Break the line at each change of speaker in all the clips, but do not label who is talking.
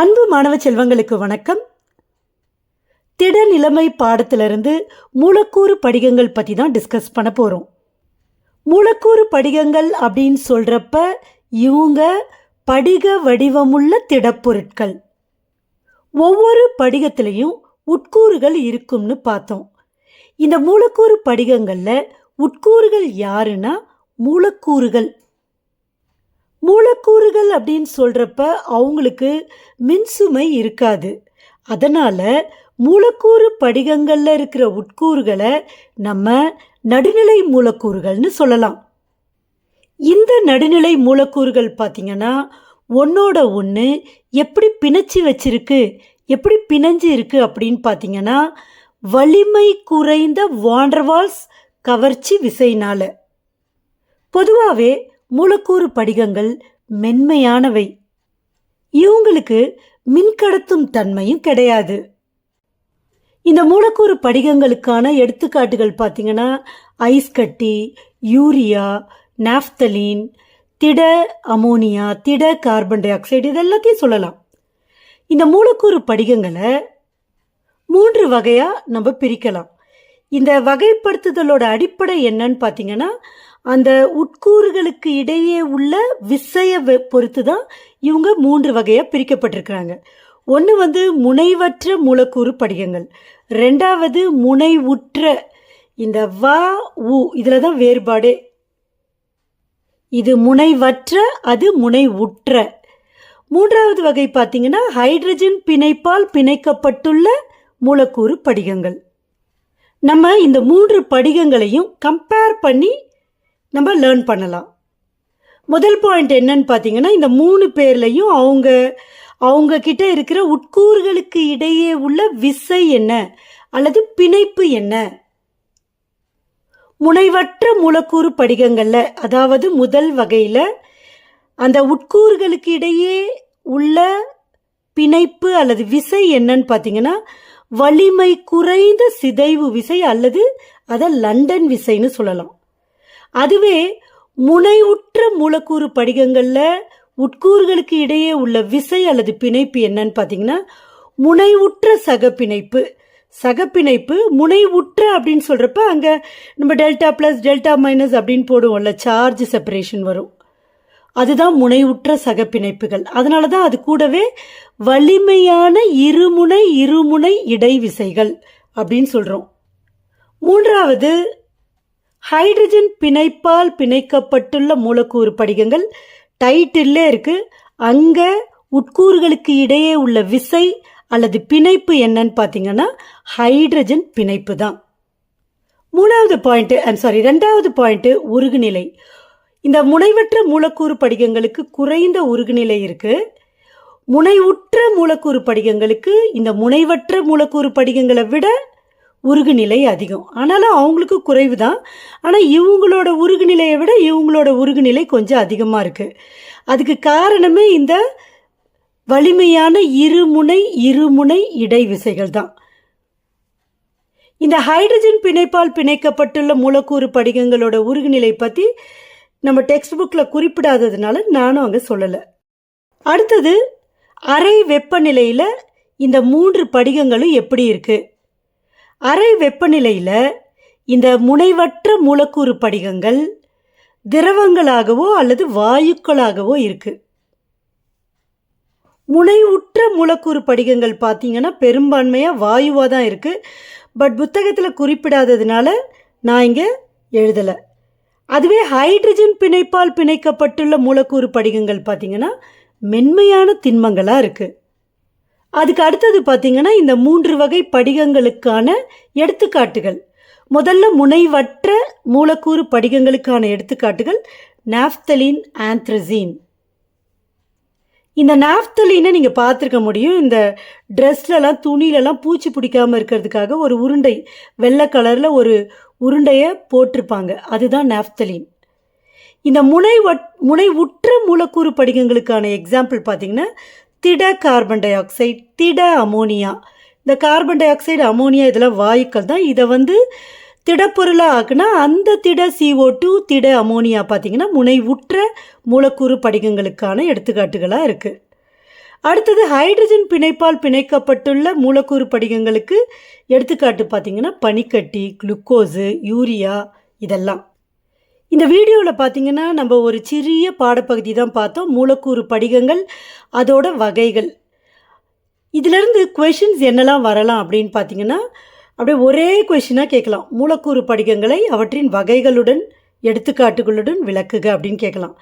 அன்பு மாணவ செல்வங்களுக்கு வணக்கம். திட நிலைமை பாடத்திலிருந்து மூலக்கூறு படிகங்கள் பற்றி தான் டிஸ்கஸ் பண்ண போகிறோம் மூலக்கூறு படிகங்கள் அப்படின்னு சொல்கிறப்ப இவங்க படிக வடிவமுள்ள திடப்பொருட்கள். ஒவ்வொரு படிகத்திலையும் உட்கூறுகள் இருக்கும்னு பார்த்தோம். இந்த மூலக்கூறு படிகங்களில் உட்கூறுகள் யாருன்னா மூலக்கூறுகள். மூலக்கூறுகள் அப்படின்னு சொல்கிறப்ப அவங்களுக்கு மின்சுமை இருக்காது. அதனால் மூலக்கூறு படிகங்களில் இருக்கிற உட்கூறுகளை நம்ம நடுநிலை மூலக்கூறுகள்னு சொல்லலாம். இந்த நடுநிலை மூலக்கூறுகள் பார்த்திங்கன்னா ஒன்றோட ஒன்று எப்படி பிணைச்சி வச்சிருக்கு எப்படி பிணைஞ்சு இருக்கு அப்படின்னு பார்த்தீங்கன்னா வலிமை குறைந்த வாண்டர்வால்ஸ் கவர்ச்சி விசைனால் பொதுவாகவே மூலக்கூறு படிகங்கள் மென்மையானவை. இவங்களுக்கு மின்கடத்தும் தன்மையும் கிடையாது. இந்த மூலக்கூறு படிகங்களுக்கான எடுத்துக்காட்டுகள் பார்த்தீங்கன்னா ஐஸ் கட்டி யூரியா நாப்தலீன் திட அமோனியா திட கார்பன் டை ஆக்சைடு இது எல்லாத்தையும் சொல்லலாம். இந்த மூலக்கூறு படிகங்களை மூன்று வகையாக நம்ம பிரிக்கலாம். இந்த வகைப்படுத்துதலோட அடிப்படை என்னன்னு பார்த்தீங்கன்னா அந்த உட்கூறுகளுக்கு இடையே உள்ள விசையை பொறுத்து தான் இவங்க மூன்று வகையாக பிரிக்கப்பட்டிருக்கிறாங்க. ஒன்று வந்து முனைவற்ற மூலக்கூறு படிகங்கள். ரெண்டாவது முனைவுற்ற இந்த வ உ இதில் தான் வேறுபாடே. இது முனைவற்ற அது முனைவுற்ற. மூன்றாவது வகை பார்த்தீங்கன்னா ஹைட்ரஜன் பிணைப்பால் பிணைக்கப்பட்டுள்ள மூலக்கூறு படிகங்கள். நம்ம இந்த மூன்று படிகங்களையும் கம்பேர் பண்ணி நம்ம லேர்ன் பண்ணலாம். முதல் பாயிண்ட் என்னன்னு பார்த்தீங்கன்னா இந்த மூணு பேர்லையும் அவங்க அவங்க கிட்ட இருக்கிற உட்கூறுகளுக்கு இடையே உள்ள விசை என்ன? அல்லது பிணைப்பு என்ன? முனைவற்ற மூலக்கூறு படிகங்களில் அதாவது முதல் வகையில் அந்த உட்கூறுகளுக்கு இடையே உள்ள பிணைப்பு அல்லது விசை என்னன்னு பார்த்தீங்கன்னா வலிமை குறைந்த சிதைவு விசை அல்லது அதை லண்டன் விசைன்னு சொல்லலாம். அதுவே முனைவுற்ற மூலக்கூறு படிகங்களில் உட்கூறுகளுக்கு இடையே உள்ள விசை அல்லது பிணைப்பு என்னன்னு பார்த்தீங்கன்னா முனைவுற்ற சகப்பிணைப்பு. சகப்பிணைப்பு முனைவுற்ற அப்படின்னு சொல்கிறப்ப அங்கே நம்ம டெல்டா ப்ளஸ் டெல்டா மைனஸ் அப்படின்னு போடுவோம்ல சார்ஜ் செப்பரேஷன் வரும். அதுதான் முனைவுற்ற சகப்பிணைப்புகள். அதனால தான் அது கூடவே வலிமையான இருமுனை இருமுனை இடைவிசைகள் அப்படின்னு சொல்கிறோம் மூன்றாவது ஹைட்ரஜன் பிணைப்பால் பிணைக்கப்பட்டுள்ள மூலக்கூறு படிகங்கள் டைட்டில்லே இருக்கு. அங்க உட்கூறுகளுக்கு இடையே உள்ள விசை அல்லது பிணைப்பு என்னன்னு பார்த்தீங்கன்னா ஹைட்ரஜன் பிணைப்பு தான். மூணாவது பாயிண்ட் ஐம் சாரி ரெண்டாவது பாயிண்ட் உருகுநிலை. இந்த முனைவற்ற மூலக்கூறு படிகங்களுக்கு குறைந்த உருகுநிலை இருக்கு. முனைவுற்ற மூலக்கூறு படிகங்களுக்கு இந்த முனைவற்ற மூலக்கூறு படிகங்களை விட உருகுநிலை அதிகம். ஆனாலும் அவங்களுக்கு குறைவு தான் ஆனால் இவங்களோட உருகுநிலையை விட இவங்களோட உருகுநிலை கொஞ்சம் அதிகமாக இருக்குது அதுக்கு காரணமே இந்த வலிமையான இருமுனை இருமுனை இடைவிசைகள் தான். இந்த ஹைட்ரஜன் பிணைப்பால் பிணைக்கப்பட்டுள்ள மூலக்கூறு படிகங்களோட உருகுநிலை பற்றி நம்ம டெக்ஸ்ட் புக்கில் குறிப்பிடாததுனால நானும் அங்கே சொல்லலை. அடுத்தது அரை வெப்பநிலையில் இந்த மூன்று படிகங்களும் எப்படி இருக்குது அறை வெப்பநிலையில் இந்த முனைவற்ற மூலக்கூறு படிகங்கள் திரவங்களாகவோ அல்லது வாயுக்களாகவோ இருக்கு. முனைவுற்ற மூலக்கூறு படிகங்கள் பார்த்தீங்கன்னா பெரும்பான்மையாக வாயுவாக தான் இருக்குது பட் புத்தகத்தில் குறிப்பிடாததுனால நான் இங்கே எழுதலை. அதுவே ஹைட்ரஜன் பிணைப்பால் பிணைக்கப்பட்டுள்ள மூலக்கூறு படிகங்கள் பார்த்தீங்கன்னா மென்மையான திண்மங்களாக இருக்குது அதுக்கு அடுத்தது பார்த்தீங்கன்னா இந்த மூன்று வகை படிகங்களுக்கான எடுத்துக்காட்டுகள். முதல்ல முனைவற்ற மூலக்கூறு படிகங்களுக்கான எடுத்துக்காட்டுகள் நாப்தலின் ஆந்த்ரசீன். இந்த நாப்தலினை நீங்கள் பார்த்துருக்க முடியும். இந்த ட்ரெஸ்லலாம் துணியிலலாம் பூச்சி பிடிக்காமல் இருக்கிறதுக்காக ஒரு உருண்டை வெள்ளை கலரில் ஒரு உருண்டையை போட்டிருப்பாங்க. அதுதான் நாப்தலின். இந்த முனை முனை உற்ற மூலக்கூறு படிகங்களுக்கான எக்ஸாம்பிள் பார்த்திங்கன்னா திட கார்பன் டை ஆக்சைடு திட அமோனியா இந்த கார்பன் டை ஆக்சைடு அமோனியா இதெல்லாம் வாயுக்கள் தான். இதை வந்து திடப்பொருளாக ஆக்குனா அந்த திட சிஓ டூ திட அமோனியா பார்த்தீங்கன்னா முனைவுற்ற மூலக்கூறு படிகங்களுக்கான எடுத்துக்காட்டுகளாக இருக்குது அடுத்தது ஹைட்ரஜன் பிணைப்பால் பிணைக்கப்பட்டுள்ள மூலக்கூறு படிகங்களுக்கு எடுத்துக்காட்டு பார்த்திங்கன்னா பனிக்கட்டி குளுக்கோஸு யூரியா இதெல்லாம். இந்த வீடியோவில் பார்த்தீங்கன்னா நம்ம ஒரு சிறிய பாடப்பகுதி தான் பார்த்தோம். மூலக்கூறு படிகங்கள் அதோட வகைகள். இதிலிருந்து கொஷின்ஸ் என்னெல்லாம் வரலாம் அப்படின்னு பார்த்தீங்கன்னா அப்படியே ஒரே கொஷினாக கேட்கலாம். மூலக்கூறு படிகங்களை அவற்றின் வகைகளுடன் எடுத்துக்காட்டுகளுடன் விளக்குக அப்படின்னு கேட்கலாம்.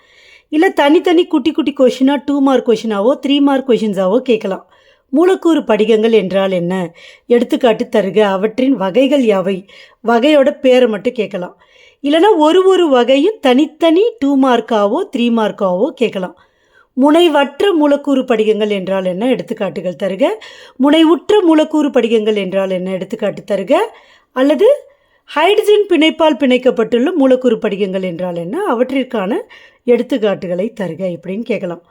இல்லை தனித்தனி குட்டி குட்டி கொஷினாக டூ மார்க் கொஷினாவோ த்ரீ மார்க் கொஷின்ஸாவோ கேட்கலாம். மூலக்கூறு படிகங்கள் என்றால் என்ன? எடுத்துக்காட்டு தருக அவற்றின் வகைகள் யாவை? வகையோட பேரை மட்டும் கேட்கலாம். இல்லைனா ஒரு ஒரு வகையும் தனித்தனி டூ மார்க்காவோ த்ரீ மார்க்காவோ கேட்கலாம். முனைவற்ற மூலக்கூறு படிகங்கள் என்றால் என்ன? எடுத்துக்காட்டுகள் தருக. முனைவுற்ற மூலக்கூறு படிகங்கள் என்றால் என்ன? எடுத்துக்காட்டு தருக. அல்லது ஹைட்ரஜன் பிணைப்பால் பிணைக்கப்பட்டுள்ள மூலக்கூறு படிகங்கள் என்றால் என்ன? அவற்றிற்கான எடுத்துக்காட்டுகளை தருக இப்படின்னு கேட்கலாம்.